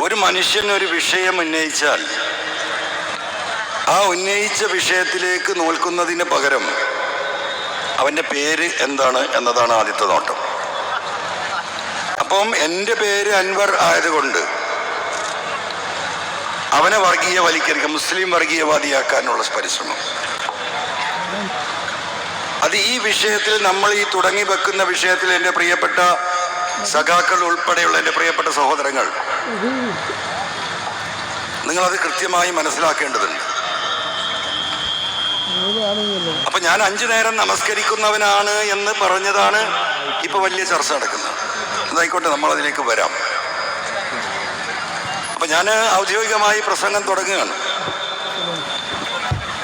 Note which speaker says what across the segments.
Speaker 1: ഒരു മനുഷ്യൻ ഒരു വിഷയം ഉന്നയിച്ചാൽ ആ ഉന്നയിച്ച വിഷയത്തിലേക്ക് നോൽക്കുന്നതിന് പകരം അവന്റെ പേര് എന്താണ് എന്നതാണ് ആദ്യത്തെ നോട്ടം. അപ്പം എന്റെ പേര് അൻവർ ആയതുകൊണ്ട് അവനെ വർഗീയ വർഗീയവൽക്കരിക്കുക മുസ്ലിം വർഗീയവാദിയാക്കാനുള്ള പരിശ്രമം. അത് ഈ വിഷയത്തിൽ നമ്മൾ ഈ തുടങ്ങി വെക്കുന്ന വിഷയത്തിൽ എന്റെ പ്രിയപ്പെട്ട സഖാക്കൾ ഉൾപ്പെടെയുള്ള എന്റെ പ്രിയപ്പെട്ട സഹോദരങ്ങൾ നിങ്ങളത് കൃത്യമായി മനസ്സിലാക്കേണ്ടതുണ്ട്. അപ്പൊ ഞാൻ അഞ്ചു നേരം നമസ്കരിക്കുന്നവനാണ് എന്ന് പറഞ്ഞതാണ് ഇപ്പൊ വലിയ ചർച്ച നടക്കുന്നത്. അതായിക്കോട്ടെ നമ്മൾ അതിലേക്ക് വരാം. അപ്പൊ ഞാൻ ഔദ്യോഗികമായി പ്രസംഗം തുടങ്ങുകയാണ്.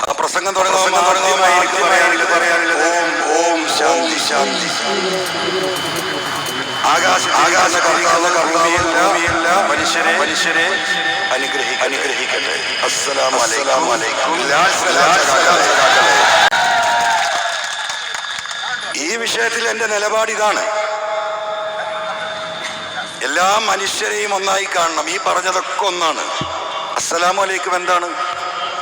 Speaker 1: ആ പ്രസംഗം തുടങ്ങുമ്പോൾ ശാന്തി ആകാശ ആകാശ കർത്താവിയല്ല മനുഷ്യരെ മനുഷ്യരെ അനുഗ്രഹി അനുഗ്രഹിക്കട്ടെ. അസ്സലാമു അലൈക്കും. ലാൽ സലാം ഈ വിഷയത്തിൽ എന്റെ നിലപാട് ഇതാണ്. എല്ലാ മനുഷ്യരെയും ഒന്നായി കാണണം. ഈ പറഞ്ഞതൊക്കെ ഒന്നാണ്. അസ്സലാമലൈക്കും എന്താണ്?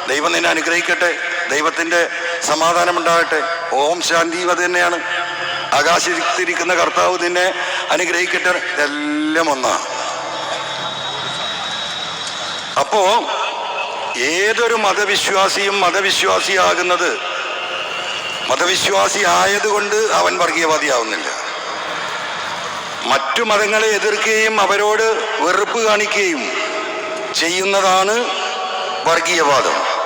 Speaker 1: ദൈവം നിന്നെ അനുഗ്രഹിക്കട്ടെ. ദൈവത്തിന്റെ സമാധാനം ഉണ്ടാകട്ടെ ഓം ശാന്തിയും അത് തന്നെയാണ്. ആകാശത്തിരിക്കുന്ന കർത്താവ് നിന്നെ അനുഗ്രഹിക്കട്ടെ. എല്ലാം ഒന്നാണ് അപ്പോ ഏതൊരു മതവിശ്വാസിയും മതവിശ്വാസിയാകുന്നത്? മതവിശ്വാസി ആയതുകൊണ്ട് അവൻ വർഗീയവാദിയാവുന്നില്ല. മറ്റു മതങ്ങളെ എതിർക്കുകയും അവരോട് വെറുപ്പ് കാണിക്കുകയും ചെയ്യുന്നതാണ് വർഗീയവാദം.